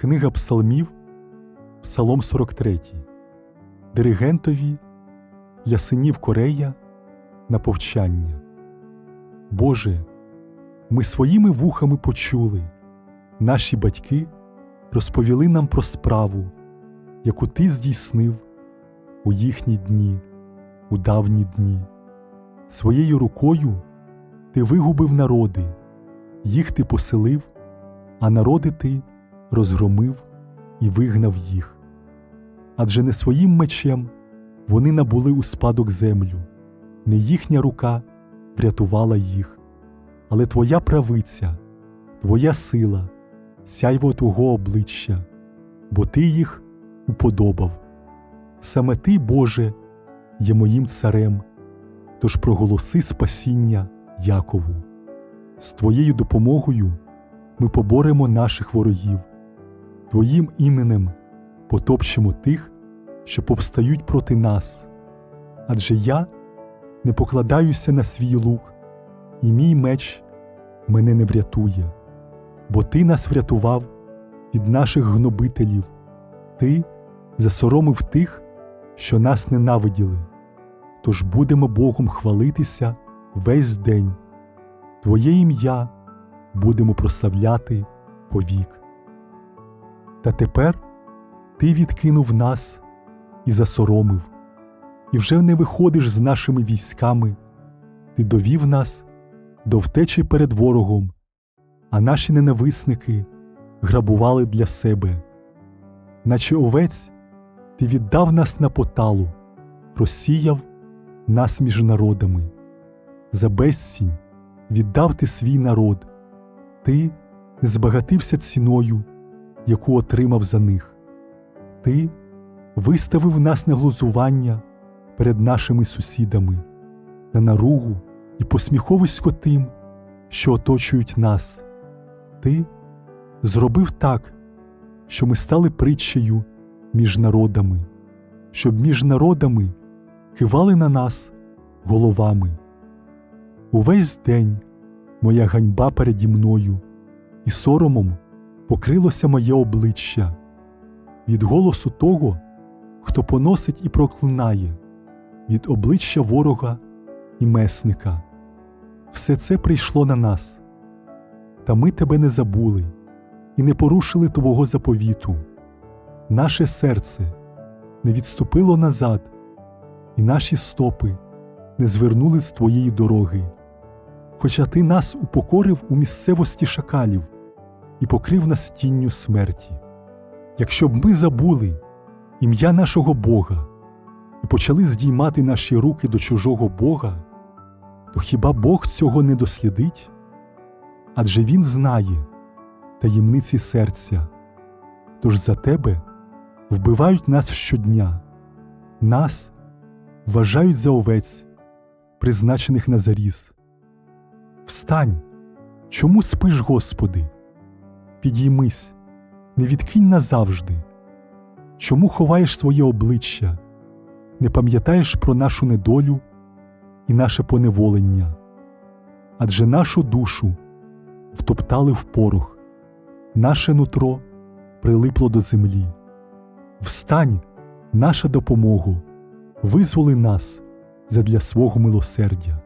Книга Псалмів, Псалом 43, Диригентові для синів Корея на повчання. Боже, ми своїми вухами почули, наші батьки розповіли нам про справу, яку ти здійснив у їхні дні, у давні дні. Своєю рукою ти вигубив народи, їх ти поселив, а народи ти розгромив і вигнав їх. Адже не своїм мечем вони набули у спадок землю, не їхня рука врятувала їх, але твоя правиця, твоя сила, сяйво твого обличчя, бо ти їх уподобав. Саме ти, Боже, є моїм царем, тож проголоси спасіння Якову. З твоєю допомогою ми поборемо наших ворогів, Твоїм іменем потопчемо тих, що повстають проти нас. Адже я не покладаюся на свій лук, і мій меч мене не врятує, бо ти нас врятував від наших гнобителів, ти засоромив тих, що нас ненавиділи. Тож будемо Богом хвалитися весь день. Твоє ім'я будемо прославляти повік. Та тепер ти відкинув нас і засоромив, і вже не виходиш з нашими військами, ти довів нас до втечі перед ворогом, а наші ненависники грабували для себе. Наче овець, ти віддав нас на поталу, розсіяв нас між народами. За безцінь віддав ти свій народ, ти не збагатився ціною яку отримав за них. Ти виставив нас на глузування перед нашими сусідами, на наругу і посміховисько тим, що оточують нас. Ти зробив так, що ми стали притчею між народами, щоб між народами кивали на нас головами. Увесь день моя ганьба переді мною і соромом покрилося моє обличчя від голосу того, хто поносить і проклинає, від обличчя ворога і месника. Все це прийшло на нас, та ми тебе не забули і не порушили твого заповіту. Наше серце не відступило назад, і наші стопи не звернули з твоєї дороги. Хоча ти нас упокорив у місцевості шакалів і покрив нас тінню смерті. Якщо б ми забули ім'я нашого Бога і почали здіймати наші руки до чужого Бога, то хіба Бог цього не дослідить? Адже Він знає таємниці серця, тож за тебе вбивають нас щодня, нас вважають за овець, призначених на заріз. Встань, чому спиш, Господи? Підіймись, не відкинь назавжди. Чому ховаєш своє обличчя, не пам'ятаєш про нашу недолю і наше поневолення? Адже нашу душу втоптали в порох, наше нутро прилипло до землі. Встань, наша допомога, визволи нас задля свого милосердя.